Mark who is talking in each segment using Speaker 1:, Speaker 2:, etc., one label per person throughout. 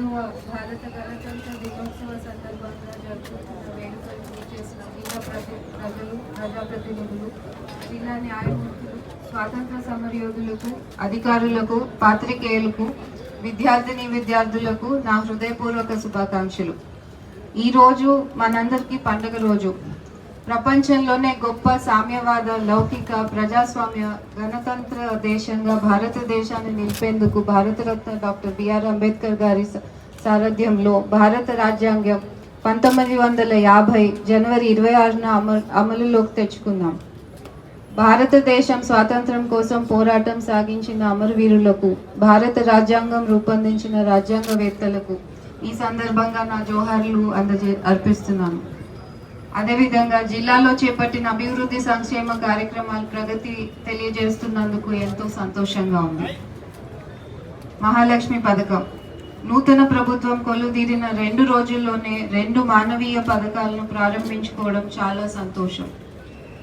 Speaker 1: ఈరోజు భారత గణతంత్ర దినోత్సవ సందర్భంగా జరుపుతున్న వేడుకలు చేసిన జిల్లా ప్రతి ప్రజలు ప్రజాప్రతినిధులు జిల్లా న్యాయమూర్తులు స్వాతంత్ర సమరయోధులకు అధికారులకు పాత్రికేయులకు విద్యార్థిని విద్యార్థులకు నా హృదయపూర్వక శుభాకాంక్షలు. ఈరోజు మనందరికీ పండుగ రోజు. ప్రపంచంలోనే గొప్ప సామ్యవాద లౌకిక ప్రజాస్వామ్య గణతంత్ర దేశంగా భారతదేశాన్ని నిలిపేందుకు Bharat Ratna doctor B R Ambedkar గారి సారథ్యంలో భారత రాజ్యాంగం పంతొమ్మిది వందల యాభై జనవరి ఇరవై ఆరున అమలు అమలులోకి తెచ్చుకున్నాం భారతదేశం స్వాతంత్రం కోసం పోరాటం సాగించిన అమరవీరులకు భారత రాజ్యాంగం రూపొందించిన రాజ్యాంగవేత్తలకు ఈ సందర్భంగా నా జోహార్లు అందజే అర్పిస్తున్నాను. అదేవిధంగా జిల్లాలో చేపట్టిన అభివృద్ధి సంక్షేమ కార్యక్రమాల ప్రగతి తెలియజేస్తున్నందుకు ఎంతో సంతోషంగా ఉంది. మహాలక్ష్మి పథకం. నూతన ప్రభుత్వం కొలుదీరిన రెండు రోజుల్లోనే రెండు మానవీయ పథకాలను ప్రారంభించుకోవడం చాలా సంతోషం.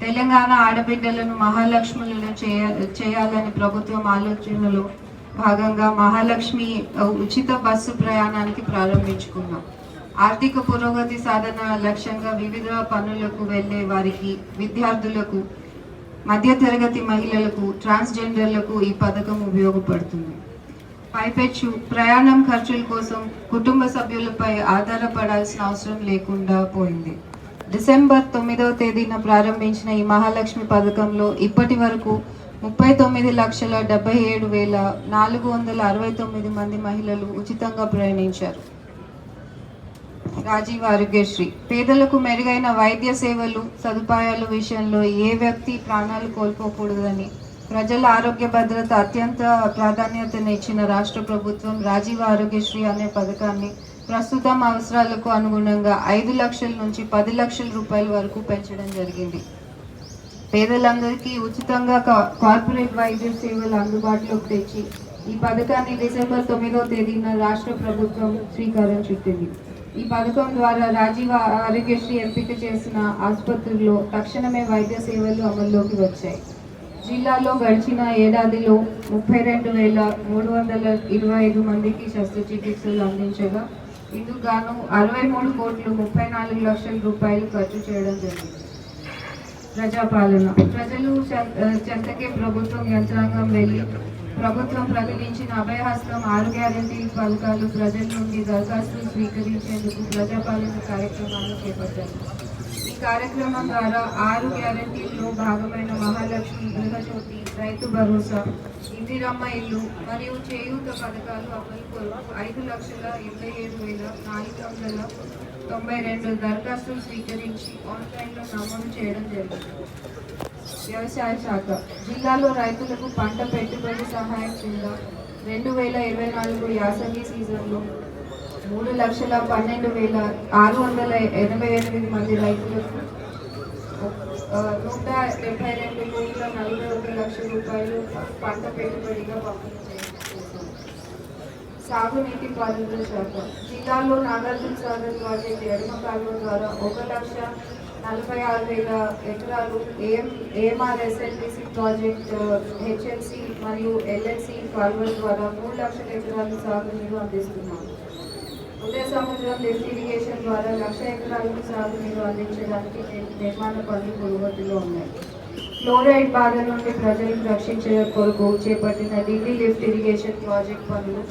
Speaker 1: తెలంగాణ ఆడబిడ్డలను మహాలక్ష్ములను చేయ చేయాలని ప్రభుత్వం ఆలోచనలో భాగంగా మహాలక్ష్మి ఉచిత బస్సు ప్రయాణానికి ప్రారంభించుకున్నాం. ఆర్థిక పురోగతి సాధన లక్ష్యంగా వివిధ పనులకు వెళ్ళే వారికి విద్యార్థులకు మధ్యతరగతి మహిళలకు ట్రాన్స్జెండర్లకు ఈ పథకం ఉపయోగపడుతుంది. పైపెచ్చు ప్రయాణం ఖర్చుల కోసం కుటుంబ సభ్యులపై ఆధారపడాల్సిన అవసరం లేకుండా పోయింది. డిసెంబర్ తొమ్మిదవ తేదీన ప్రారంభించిన ఈ మహాలక్ష్మి పథకంలో ఇప్పటి వరకు ముప్పై తొమ్మిది లక్షల డెబ్బై ఏడు వేల నాలుగు వందల అరవై తొమ్మిది మంది మహిళలు ఉచితంగా ప్రయాణించారు. రాజీవ్ ఆరోగ్యశ్రీ పేదలకు మెరుగైన వైద్య సేవలు సదుపాయాల విషయంలో ఏ వ్యక్తి ప్రాణాలు కోల్పోకూడదని ప్రజల ఆరోగ్య భద్రత అత్యంత ప్రాధాన్యతనిచ్చిన రాష్ట్ర ప్రభుత్వం రాజీవ్ ఆరోగ్యశ్రీ అనే పథకాన్ని ప్రస్తుతం అవసరాలకు అనుగుణంగా ఐదు లక్షల నుంచి పది లక్షల రూపాయల వరకు పెంచడం జరిగింది. పేదలందరికీ ఉచితంగా కా- కార్పొరేట్ వైద్య సేవలు అందుబాటులోకి తెచ్చి ఈ పథకాన్ని డిసెంబర్ తొమ్మిదవ తేదీన రాష్ట్ర ప్రభుత్వం శ్రీకారం చుట్టింది ఈ పథకం ద్వారా రాజీవ్ ఆరోగ్యశ్రీ ఎంపిక చేసిన ఆసుపత్రుల్లో తక్షణమే వైద్య సేవలు అమల్లోకి వచ్చాయి. జిల్లాలో గడిచిన ఏడాదిలో ముప్పై రెండు వేల మూడు వందల ఇరవై ఐదు మందికి శస్త్రచికిత్సలు అందించగా ఇందుకు గాను అరవై మూడు కోట్లు ముప్పై నాలుగు లక్షల రూపాయలు ఖర్చు చేయడం జరిగింది. ప్రజాపాలన ప్రజలు చెత్తకే ప్రభుత్వం యంత్రాంగం వెళ్ళి ప్రభుత్వం ప్రకటించిన అభయహస్తం ఆరు గ్యారంటీ పథకాలు ప్రజల నుండి దరఖాస్తులు స్వీకరించేందుకు ప్రజాపాలన కార్యక్రమాలు చేపట్టారు. ఈ కార్యక్రమం ద్వారా ఆరు గ్యారంటీల్లో భాగమైన మహాలక్ష్మి గృహజ్యోతి రైతు భరోసా ఇందిరమ్మ ఇల్లు మరియు చేయూత పథకాలు అమలు కొరకు ఐదు లక్షల ఇరవై ఏడు వేల నాలుగు వందల తొంభై రెండు దరఖాస్తులు స్వీకరించి ఆన్లైన్లో నమోదు చేయడం జరిగింది. వ్యవసాయ శాఖ. జిల్లాలో రైతులకు పంట పెట్టుబడి సహాయం కింద రెండు వేల ఇరవై నాలుగు యాసంగి సీజన్లో మూడు లక్షల పన్నెండు వేల ఆరు వందల ఎనభై ఎనిమిది మంది రైతులకు నూట డెబ్బై రెండు కోట్ల నలభై ఒక లక్షల రూపాయలు పంట పెట్టుబడిగా పంపిణీ సాగునీటి పారుదల శాఖ. జిల్లాలో నాగార్జున సాగర్ ప్రాజెక్టు ఎడమ కాలువ ద్వారా ఒక లక్ష నలభై ఆరు వేల ఎకరాలు ఏఎం ఏఎంఆర్ఎస్ఎల్డిసి ప్రాజెక్ట్ హెచ్ఎల్సి మరియు ఎల్ఎల్సి కాలువల ద్వారా మూడు లక్షల ఎకరాలు సాగునీరు అందిస్తున్నాము ఉదయ సముద్రం లిఫ్ట్ ఇరిగేషన్ ద్వారా లక్ష ఎకరాలకు సాగునీరు అందించడానికి నిర్మాణ పనులు పురోగతిలో ఉన్నాయి. ఫ్లోరైడ్ బాధ నుండి ప్రజలను రక్షించే కొరకు చేపట్టిన ఢిల్లీ లిఫ్ట్ ఇరిగేషన్ ప్రాజెక్ట్ పనులు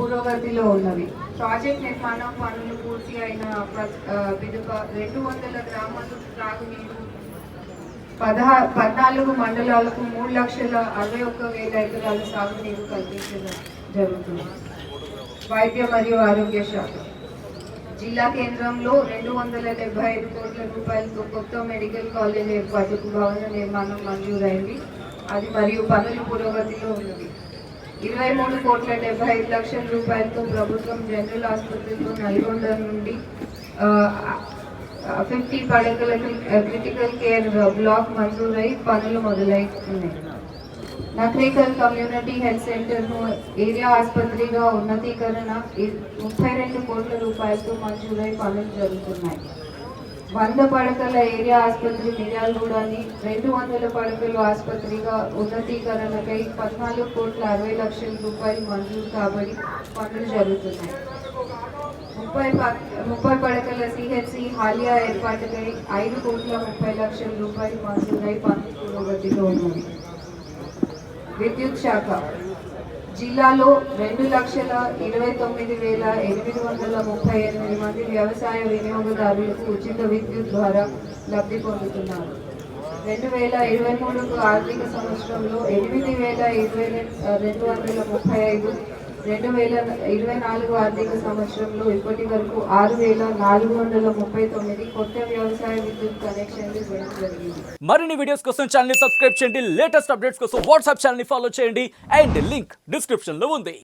Speaker 1: పురోగతిలో ఉన్నవి. ప్రాజెక్ట్ నిర్మాణం పనులు పూర్తి అయిన విడుక రెండు వందల గ్రామాలు త్రాగునీరు పదహా పద్నాలుగు మండలాలకు మూడు లక్షల అరవై ఒక్క వేల ఎకరాల సాగునీరు కల్పించడం జరుగుతుంది. వైద్య మరియు ఆరోగ్య శాఖ. జిల్లా కేంద్రంలో రెండు వందల డెబ్బై ఐదు కోట్ల రూపాయలతో కొత్త మెడికల్ కాలేజ్ ఏర్పాటుకు భవన నిర్మాణం మంజూరైంది. అది మరియు పనులు పురోగతిలో ఉన్నది ఇరవై మూడు కోట్ల డెబ్బై ఐదు లక్షల రూపాయలతో ప్రభుత్వం జనరల్ ఆసుపత్రిలో నల్గొండ నుండి ఫిఫ్టీ పడకల క్రిటికల్ కేర్ బ్లాక్ మంజూరై పనులు మొదలవుతున్నాయి నక్రేకల్ కమ్యూనిటీ హెల్త్ సెంటర్ను ఏరియా ఆసుపత్రిగా ఉన్నతీకరణ ముప్పై రెండు కోట్ల రూపాయలతో మంజూరై పనులు జరుగుతున్నాయి. వంద పడకల ఏరియా ఆసుపత్రి మిర్యాలగూడని రెండు వందల పడకలు ఆసుపత్రిగా ఉన్నతీకరణకై పద్నాలుగు కోట్ల అరవై లక్షల రూపాయలు మంజూరు కాబడి పనులు జరుగుతున్నాయి. ముప్పై ముప్పై పడకల సిహెచ్సి హాలియా ఏర్పాటుకై ఐదు కోట్ల ముప్పై లక్షల రూపాయలు మంజూరై పనులు పురోగతిలో ఉన్నాయి. విద్యుత్ శాఖ జిల్లాలో రెండు లక్షల ఇరవై తొమ్మిది వేల ఎనిమిది వందల ముప్పై ఎనిమిది మంది వ్యవసాయ వినియోగదారులకు ఉచిత విద్యుత్ ద్వారా లబ్ధి పొందుతున్నారు. రెండు వేల ఇరవై మూడుకు ఆర్థిక సంవత్సరంలో ఎనిమిది వేల ఇరవై రెండు వందల ముప్పై ఐదు రెండు వేల ఇరవై నాలుగు ఆర్థిక సంవత్సరంలో ఇప్పటి వరకు ఆరు వేల నాలుగు వందల ముప్పై తొమ్మిది కొత్త వ్యవసాయ విద్యుత్ కనెక్షన్లు ఇవ్వడం జరిగింది.
Speaker 2: మరిన్ని వీడియోస్ కోసం ఛానల్ సబ్స్క్రైబ్ చేయండి. లేటెస్ట్ అప్డేట్స్ కోసం వాట్సాప్ ఛానల్ ఫాలో చేయండి. అండ్ లింక్ డిస్క్రిప్షన్లో ఉంది.